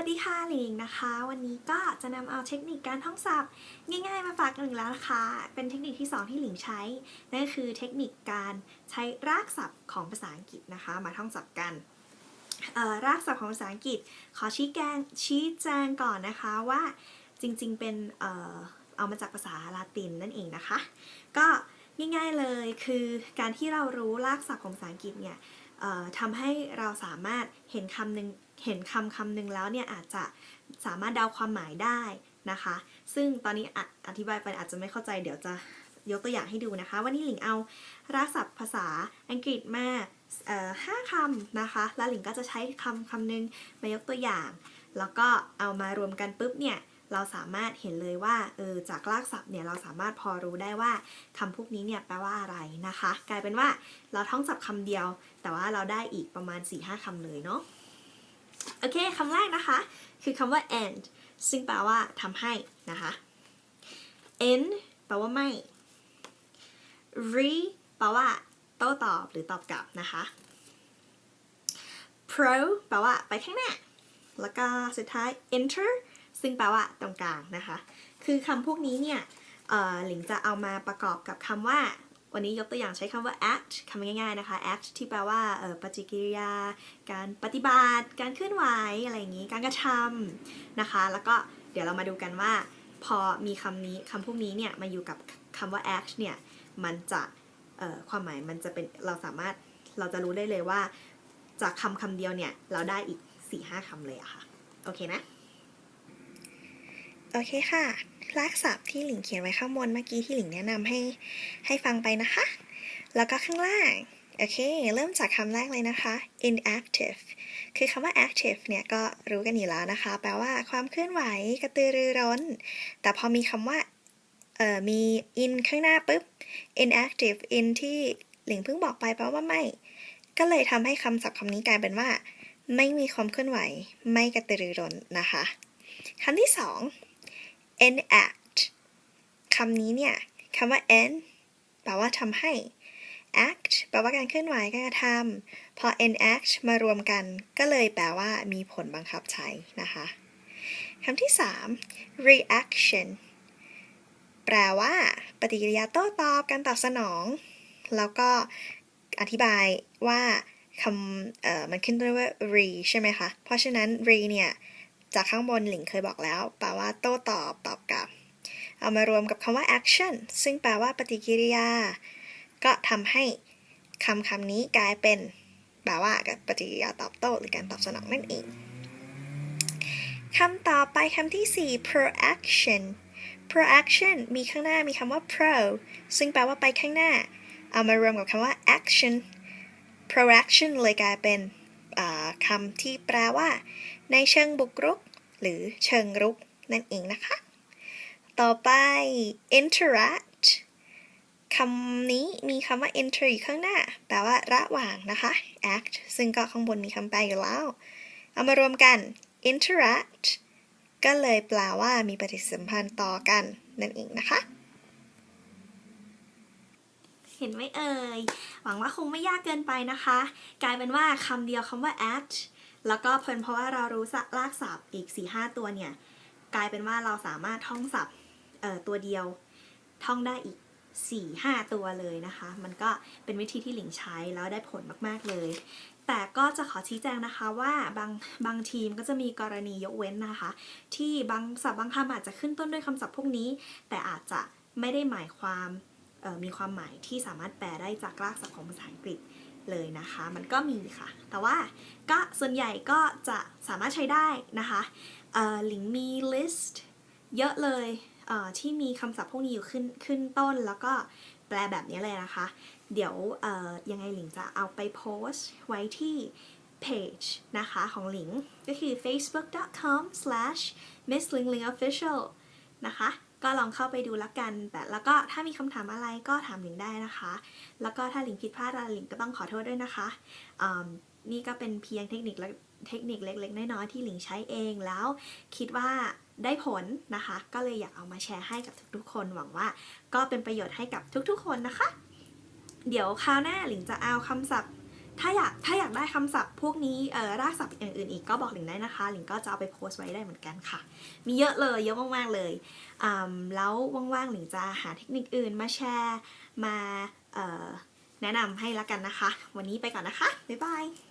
วัสดีค่ะหลิงนะคะ วันนี้ก็จะนำเอาเทคนิคการท่องศัพท์ ง่ายๆมาฝากกันอีกแล้วนะคะ เป็นเทคนิคที่2ที่หลิงใช้นั่นก็คือเทคนิคการใช้รากศัพท์ของภาษาอังกฤษนะคะ มาท่องศัพท์กันรากศัพท์ของภาษาอังกฤษ ขอชี้แจงชี้แจงก่อนนะคะว่าจริงๆเป็นเออเอามาจากภาษาลาตินนั่นเองนะคะ ก็ง่ายๆเลยคือการที่เรารู้รากศัพท์ของภาษาอังกฤษเนี่ย ทำให้เราสามารถเห็นคำหนึ่งเห็นคำคำหนึ่งแล้วเนี่ยอาจจะสามารถเดาความหมายได้นะคะ ซึ่งตอนนี้ออธิบายไปอาจจะไม่เข้าใจเดี๋ยวจะยกตัวอย่างให้ดูนะคะ วันนี้หลิงเอารากศัพท์ภาษาอังกฤษมาห้าคำนะคะ แล้วหลิงก็จะใช้คำคำหนึ่งมายกตัวอย่าง แล้วก็เอามารวมกันปุ๊บเนี่ย เราสามารถเห็นเลยว่าเออจากรากศัพท์เนี่ยเราสามารถพอรู้ได้ว่าคำพวกนี้เนี่ยแปลว่าอะไรนะคะ กลายเป็นว่าเราท่องศัพท์คำเดียว แต่ว่าเราได้อีกประมาณ 4-5คำเลยเนาะโอเคคำแรกนะคะ คือคำว่า end ซึ่งแปลว่าทำให้นะคะ end แปลว่าไม่ re แปลว่าโต้ตอบหรือตอบกลับนะคะ pro แปลว่าไปข้างหน้า แล้วก็สุดท้าย enter ซึ่งแปลว่าตรงกลางนะคะ คือคำพวกนี้เนี่ยหลิงจะเอามาประกอบกับคำว่า วันนี้ยกตัวอย่างใช้คำว่า act คำง่ายๆนะคะ act ที่แปลว่าปฏิกิริยา การปฏิบัติ การเคลื่อนไหวอะไรอย่างนี้ การกระทำนะคะ แล้วก็เดี๋ยวเรามาดูกันว่า พอมีคำนี้คำพวกนี้เนี่ยมาอยู่กับคำว่า act เนี่ย มันจะความหมายมันจะเป็น เราสามารถ เราจะรู้ได้เลยว่า จากคำคำเดียวเนี่ย เราได้อีก4-5คำเลยอะค่ะ โอเคนะ โอเคค่ะรากศัพท์ที่หลิงเขียนไว้ข้างบนเมื่อกี้ที่หลิงแนะนำให้ให้ฟังไปนะคะ แล้วก็ข้างล่าง โอเค เริ่มจากคำแรกเลยนะคะ inactive คือคำว่า active เนี่ยก็รู้กันอยู่แล้วนะคะ แปลว่าความเคลื่อนไหวกระตือรือร้น แต่พอมีคำว่าเอ่อมี in ข้างหน้าปุ๊บ inactive in ที่หลิงเพิ่งบอกไปแปลว่าไม่ ก็เลยทำให้คำศัพท์คำนี้กลายเป็นว่า ไม่มีความเคลื่อนไหว ไม่กระตือรือร้นนะคะคำที่สอง enact คำนี้เนี่ยคำว่า en แปลว่าทำให้ act แปลว่าการเคลื่อนไหวการกระทำพอ enact มารวมกัน ก็เลยแปลว่ามีผลบังคับใช้นะคะคำที่ 3 reaction แปลว่า ปฏิกิริยาโต้ตอบการตอบสนอง แล้วก็อธิบายว่าคำมันขึ้นด้วยว่า re ใช่ไหมคะ เพราะฉะนั้น re เนี่ย จากข้างบนหลิงเคยบอกแล้ว แปลว่าโต้ตอบตอบกลับ เอามารวมกับคำว่า action ซึ่งแปลว่าปฏิกิริยา ก็ทำให้คำคำนี้กลายเป็นแปลว่าปฏิกิริยาตอบโต้หรือการตอบสนองนั่นเองคำต่อไปคำที่ 4 proaction proaction มีข้างหน้ามีคำว่า pro ซึ่งแปลว่าไปข้างหน้า เอามารวมกับคำว่า action proaction เลยกลายเป็นคำที่แปลว่า ในเชิงบุกรุก หรือเชิงรุกนั่นเองนะคะ ต่อไป interact คำนี้มีคำว่า enter อยู่ข้างหน้า แปลว่าระหว่างนะคะ act ซึ่งก็ข้างบนมีคำแปลอยู่แล้ว เอามารวมกัน interact ก็เลยแปลว่ามีปฏิสัมพันธ์ต่อกันนั่นเองนะคะ เห็นไหมเอ่ย หวังว่าคงไม่ยากเกินไปนะคะ กลายเป็นว่าคำเดียวคำว่า act แล้วก็เพิ่นเพราะว่าเรารู้ลากศัพท์อีก4-5ตัวเนี่ย กลายเป็นว่าเราสามารถท่องศัพท์ตัวเดียวท่องได้อีก4-5 ตัวเลยนะคะ มันก็เป็นวิธีที่หลิงใช้แล้วได้ผลมากๆเลย แต่ก็จะขอชี้แจงนะคะว่าบางบางทีมก็จะมีกรณียกเว้นนะคะ ที่บางศัพท์บางคำอาจจะขึ้นต้นด้วยคำศัพท์พวกนี้ แต่อาจจะไม่ได้หมายความมีความหมายที่สามารถแปลได้จากรากศัพท์ของภาษาอังกฤษ เลยนะคะ มันก็มีค่ะ แต่ว่าก็ส่วนใหญ่ก็จะสามารถใช้ได้นะคะหลิงมี list เยอะเลยเที่มีคำศัพท์พวกนี้อยู่ขึ้นขึ้นต้นแล้วก็แปลแบบนี้เลยนะคะ เดี๋ยวยังไงหลิงจะเอาไปโพสต์ไว้ที่ page นะคะของหลิงก็คือ facebook.com/misslingling.official นะคะ องเข้าไปดูละกัน แต่แล้วก็ถ้ามีคำถามอะไรก็ถามหลิงได้นะคะ แล้วก็ถ้าหลิงผิดพลาดอะไรหลิงก็ต้องขอโทษด้วยนะคะนี่ก็เป็นเพียงเทคนิคและเทคนิคเล็กๆน้อยๆที่หลิงใช้เองแล้ว คิดว่าได้ผลนะคะ ก็เลยอยากเอามาแชร์ให้กับทุกๆคนหวังว่า ก็เป็นประโยชน์ให้กับทุกๆคนนะคะ เดี๋ยวคราวหน้าหลิงจะเอาคำศัพท์ ถ้าอยากถ้าอยากได้คำศัพท์พวกนี้เออรากศัพท์อย่างอื่นอีกก็บอกหลิงได้นะคะ หลิงก็จะเอาไปโพสต์ไว้ได้เหมือนกันค่ะ มีเยอะเลยเยอะมากๆเลยแล้วว่างๆหลิงจะหาเทคนิคอื่นมาแชร์มาแนะนำให้ละกันนะคะ วันนี้ไปก่อนนะคะ บ๊ายบาย